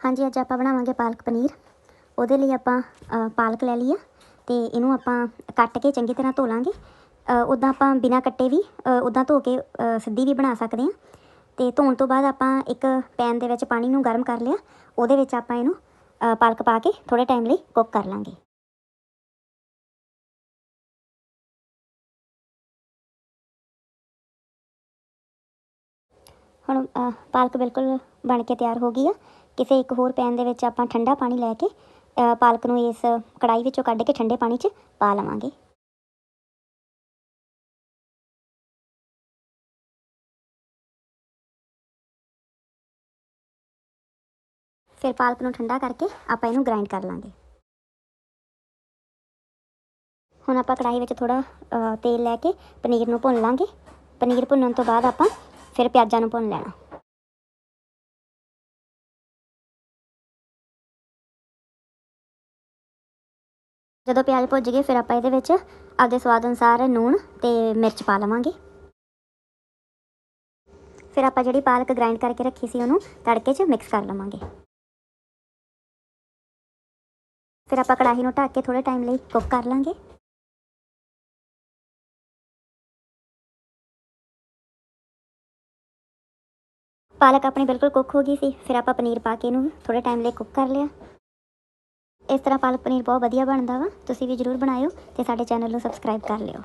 ਹਾਂਜੀ, ਅੱਜ ਆਪਾਂ ਬਣਾਵਾਂਗੇ ਪਾਲਕ ਪਨੀਰ। ਉਹਦੇ ਲਈ ਆਪਾਂ ਪਾਲਕ ਲੈ ਲਈ ਆ ਤੇ ਇਹਨੂੰ ਆਪਾਂ ਕੱਟ ਕੇ ਚੰਗੀ ਤਰ੍ਹਾਂ ਧੋ ਲਾਂਗੇ। ਉਦਾਂ ਆਪਾਂ ਬਿਨਾਂ ਕੱਟੇ ਵੀ ਉਦਾਂ ਧੋ ਕੇ ਸਿੱਧੀ ਵੀ ਬਣਾ ਸਕਦੇ ਹਾਂ। ਤੇ ਧੋਣ ਤੋਂ ਬਾਅਦ ਆਪਾਂ ਇੱਕ ਪੈਨ ਦੇ ਵਿੱਚ ਪਾਣੀ ਨੂੰ ਗਰਮ ਕਰ ਲਿਆ। ਉਹਦੇ ਵਿੱਚ ਆਪਾਂ ਇਹਨੂੰ ਪਾਲਕ ਪਾ ਕੇ ਥੋੜੇ ਟਾਈਮ ਲਈ ਕੁੱਕ ਕਰ ਲਾਂਗੇ। ਹੁਣ ਪਾਲਕ ਬਿਲਕੁਲ ਬਣ ਕੇ ਤਿਆਰ ਹੋ ਗਈ ਆ। ਕਿਸੇ ਇੱਕ ਹੋਰ ਪੈਨ ਦੇ ਵਿੱਚ ਆਪਾਂ ਠੰਡਾ ਪਾਣੀ ਲੈ ਕੇ ਪਾਲਕ ਨੂੰ ਇਸ ਕੜਾਈ ਵਿੱਚੋਂ ਕੱਢ ਕੇ ਠੰਡੇ ਪਾਣੀ 'ਚ ਪਾ ਲਵਾਂਗੇ। ਫਿਰ ਪਾਲਕ ਨੂੰ ਠੰਡਾ ਕਰਕੇ ਆਪਾਂ ਇਹਨੂੰ ਗ੍ਰਾਈਂਡ ਕਰ ਲਾਂਗੇ। ਹੁਣ ਆਪਾਂ ਕੜਾਈ ਵਿੱਚ ਥੋੜਾ ਤੇਲ ਲੈ ਕੇ ਪਨੀਰ ਨੂੰ ਭੁੰਨ ਲਾਂਗੇ। ਪਨੀਰ ਭੁੰਨਣ ਤੋਂ ਬਾਅਦ ਆਪਾਂ ਫਿਰ ਪਿਆਜ਼ਾਂ ਨੂੰ ਭੁੰਨ ਲੈਣਾ। ਜਦੋਂ ਪਿਆਜ਼ ਭੁੱਜ ਗਏ, ਫਿਰ ਆਪਾਂ ਇਹਦੇ ਵਿੱਚ ਆਪਦੇ ਸਵਾਦ ਅਨੁਸਾਰ ਨੂਣ ਤੇ ਮਿਰਚ ਪਾ ਲਵਾਂਗੇ। ਫਿਰ ਆਪਾਂ ਜਿਹੜੀ ਪਾਲਕ ਗ੍ਰਾਈਂਡ ਕਰਕੇ ਰੱਖੀ ਸੀ, ਉਹਨੂੰ ਤੜਕੇ 'ਚ ਮਿਕਸ ਕਰ ਲਵਾਂਗੇ। ਫਿਰ ਆਪਾਂ ਕੜਾਹੀ ਨੂੰ ਢੱਕ ਕੇ ਥੋੜੇ ਟਾਈਮ ਲਈ ਕੁੱਕ ਕਰ ਲਾਂਗੇ। ਪਾਲਕ ਆਪਣੀ ਬਿਲਕੁਲ ਕੁੱਕ ਹੋ ਗਈ ਸੀ, ਫਿਰ ਆਪਾਂ ਪਨੀਰ ਪਾ ਕੇ ਇਹਨੂੰ ਥੋੜੇ ਟਾਈਮ ਲਈ ਕੁੱਕ ਕਰ ਲਿਆ। ਇਸ ਤਰ੍ਹਾਂ ਪਾਲਕ ਪਨੀਰ ਬਹੁਤ ਵਧੀਆ ਬਣਦਾ ਵਾ। ਤੁਸੀਂ ਵੀ ਜਰੂਰ ਬਣਾਇਓ ਤੇ ਸਾਡੇ ਚੈਨਲ ਨੂੰ ਸਬਸਕ੍ਰਾਈਬ ਕਰ ਲਿਓ।